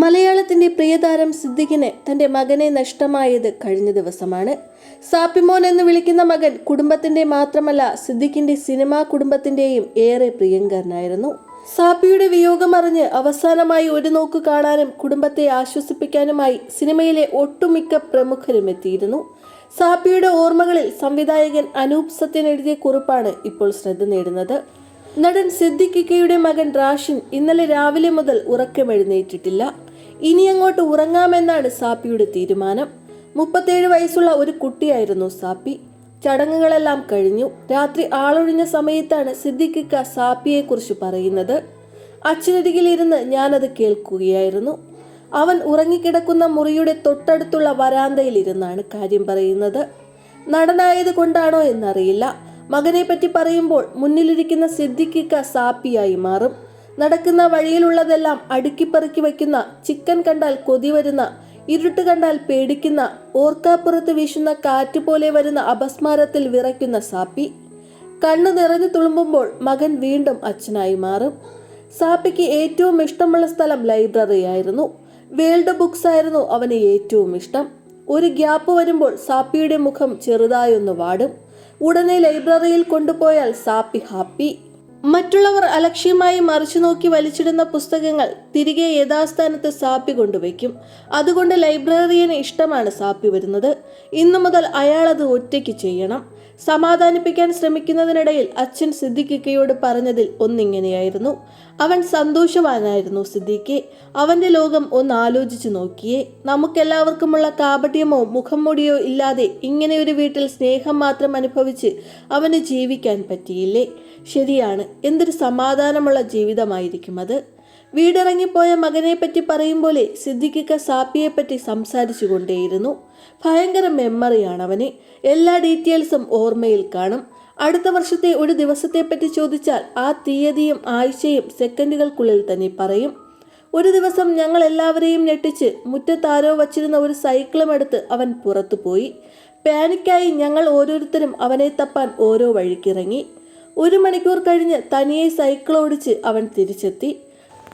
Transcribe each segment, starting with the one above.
മലയാളത്തിന്റെ പ്രിയതാരം സിദ്ദിഖിന് തന്റെ മകനെ നഷ്ടമായത് കഴിഞ്ഞ ദിവസമാണ്. സാപ്പിമോൻ എന്ന് വിളിക്കുന്ന മകൻ കുടുംബത്തിന്റെ മാത്രമല്ല സിദ്ദിഖിന്റെ സിനിമാ കുടുംബത്തിന്റെയും ഏറെ പ്രിയങ്കരനായിരുന്നു. സാപ്പിയുടെ വിയോഗമറിഞ്ഞ് അവസാനമായി ഒരു നോക്ക് കാണാനും കുടുംബത്തെ ആശ്വസിപ്പിക്കാനുമായി സിനിമയിലെ ഒട്ടുമിക്ക പ്രമുഖരും എത്തിയിരുന്നു. സാപ്പിയുടെ ഓർമ്മകളിൽ സംവിധായകൻ അനൂപ് സത്യൻ എഴുതിയ കുറിപ്പാണ് ഇപ്പോൾ ശ്രദ്ധ നേടുന്നത്. നടൻ സിദ്ദിഖിക്കയുടെ മകൻ റാഷിൻ ഇന്നലെ രാവിലെ മുതൽ ഉറക്കമെഴുന്നേറ്റിട്ടില്ല. ഇനി അങ്ങോട്ട് ഉറങ്ങാമെന്നാണ് സാപ്പിയുടെ തീരുമാനം. മുപ്പത്തേഴ് വയസ്സുള്ള ഒരു കുട്ടിയായിരുന്നു സാപ്പി. ചടങ്ങുകളെല്ലാം കഴിഞ്ഞു. രാത്രി ആളൊഴിഞ്ഞ സമയത്താണ് സിദ്ദിഖിക്ക സാപ്പിയെക്കുറിച്ച് പറയുന്നത്. അച്ഛനരികിലിരുന്ന് ഞാനത് കേൾക്കുകയായിരുന്നു. അവൻ ഉറങ്ങിക്കിടക്കുന്ന മുറിയുടെ തൊട്ടടുത്തുള്ള വരാന്തയിലിരുന്നാണ് കാര്യം പറയുന്നത്. നടനായത് കൊണ്ടാണോ എന്നറിയില്ല. മകനെ പറ്റി പറയുമ്പോൾ മുന്നിലിരിക്കുന്ന സിദ്ദിഖിക്ക സാപ്പിയായി മാറും. നടക്കുന്ന വഴിയിലുള്ളതെല്ലാം അടുക്കിപ്പറുക്കി വയ്ക്കുന്ന ചിക്കൻ കണ്ടാൽ കൊതി വരുന്ന ഇരുട്ട് കണ്ടാൽ പേടിക്കുന്ന ഓർക്കാപ്പുറത്ത് വീശുന്ന കാറ്റ് പോലെ വരുന്ന അപസ്മാരത്തിൽ വിറയ്ക്കുന്ന സാപ്പി. കണ്ണു നിറഞ്ഞു തുളുമ്പുമ്പോൾ മകൻ വീണ്ടും അച്ഛനായി മാറും. സാപ്പിക്ക് ഏറ്റവും ഇഷ്ടമുള്ള സ്ഥലം ലൈബ്രറി ആയിരുന്നു. വേൾഡ് ബുക്സ് ആയിരുന്നു അവന് ഏറ്റവും ഇഷ്ടം. ഒരു ഗ്യാപ്പ് വരുമ്പോൾ സാപ്പിയുടെ മുഖം ചെറുതായൊന്ന് വാടും. ഉടനെ ലൈബ്രറിയിൽ കൊണ്ടുപോയാൽ സാപ്പി ഹാപ്പി. മറ്റുള്ളവർ അലക്ഷ്യമായി മറിച്ചു നോക്കി വലിച്ചിടുന്ന പുസ്തകങ്ങൾ തിരികെ യഥാസ്ഥാനത്ത് സാപ്പി കൊണ്ടുവയ്ക്കും. അതുകൊണ്ട് ലൈബ്രറിയന് ഇഷ്ടമാണ് സാപ്പി വരുന്നത്. ഇന്നു മുതൽ അയാൾ അത് ഒറ്റയ്ക്ക് ചെയ്യണം. സമാധാനിപ്പിക്കാൻ ശ്രമിക്കുന്നതിനിടയിൽ അച്ഛൻ സിദ്ദിഖിക്കയോട് പറഞ്ഞതിൽ ഒന്നിങ്ങനെയായിരുന്നു. അവൻ സന്തോഷവാനായിരുന്നു സിദ്ദിഖെ അവന്റെ ലോകം ഒന്ന് ആലോചിച്ചു നോക്കിയേ. നമുക്കെല്ലാവർക്കുമുള്ള കാപട്യമോ മുഖംമൂടിയോ ഇല്ലാതെ ഇങ്ങനെ ഒരു വീട്ടിൽ സ്നേഹം മാത്രം അനുഭവിച്ച് അവന് ജീവിക്കാൻ പറ്റിയില്ലേ? ശരിയാണ്. എന്തൊരു സമാധാനമുള്ള ജീവിതമായിരിക്കും അത്. വീടിറങ്ങിപ്പോയ മകനെ പറ്റി പറയും പോലെ സിദ്ദിഖിക്ക സാപ്പിയെ പറ്റി സംസാരിച്ചു കൊണ്ടേയിരുന്നു ഭയങ്കര മെമ്മറിയാണ് അവന് എല്ലാ ഡീറ്റെയിൽസും ഓർമ്മയിൽ കാണും. അടുത്ത വർഷത്തെ ഒരു ദിവസത്തെപ്പറ്റി ചോദിച്ചാൽ ആ തീയതിയും ആഴ്ചയും സെക്കൻഡുകൾക്കുള്ളിൽ തന്നെ പറയും. ഒരു ദിവസം ഞങ്ങൾ എല്ലാവരെയും ഞെട്ടിച്ച് മുറ്റത്താരോ വച്ചിരുന്ന ഒരു സൈക്കിളും എടുത്ത് അവൻ പുറത്തു പോയി പാനിക്കായി ഞങ്ങൾ ഓരോരുത്തരും അവനെ തപ്പാൻ ഓരോ വഴിക്കിറങ്ങി. ഒരു മണിക്കൂർ കഴിഞ്ഞ് തനിയെ സൈക്കിൾ ഓടിച്ച് അവൻ തിരിച്ചെത്തി.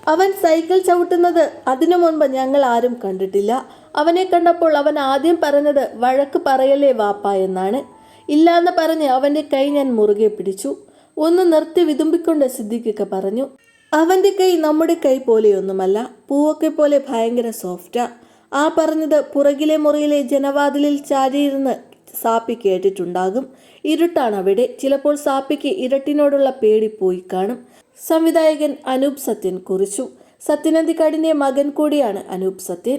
അവൻ സൈക്കിൾ ചവിട്ടുന്നത് അതിനു മുൻപ് ഞങ്ങൾ ആരും കണ്ടിട്ടില്ല. അവനെ കണ്ടപ്പോൾ അവൻ ആദ്യം പറഞ്ഞത് വഴക്ക് പറയലേ വാപ്പ എന്നാണ്. ഇല്ലാന്ന് പറഞ്ഞ് അവന്റെ കൈ ഞാൻ മുറുകെ പിടിച്ചു. ഒന്ന് നിർത്തി വിതുമ്പിക്കൊണ്ട് സിദ്ദിഖൊക്കെ പറഞ്ഞു അവന്റെ കൈ നമ്മുടെ കൈ പോലെയൊന്നുമല്ല പൂവൊക്കെ പോലെ ഭയങ്കര സോഫ്റ്റാ. ആ പറഞ്ഞത് പുറകിലെ മുറിയിലെ ജനവാതിലിൽ ചാരിയിരുന്ന് സാപ്പി കേട്ടിട്ടുണ്ടാകും. ഇരുട്ടാണ് അവിടെ ചിലപ്പോൾ സാപ്പിക്ക് ഇരട്ടിനോടുള്ള പേടി പോയി കാണും. സംവിധായകൻ അനൂപ് സത്യൻ കുറിച്ചു. സത്യനന്ദിക്കാടിന്റെ മകൻ കൂടിയാണ് അനൂപ് സത്യൻ.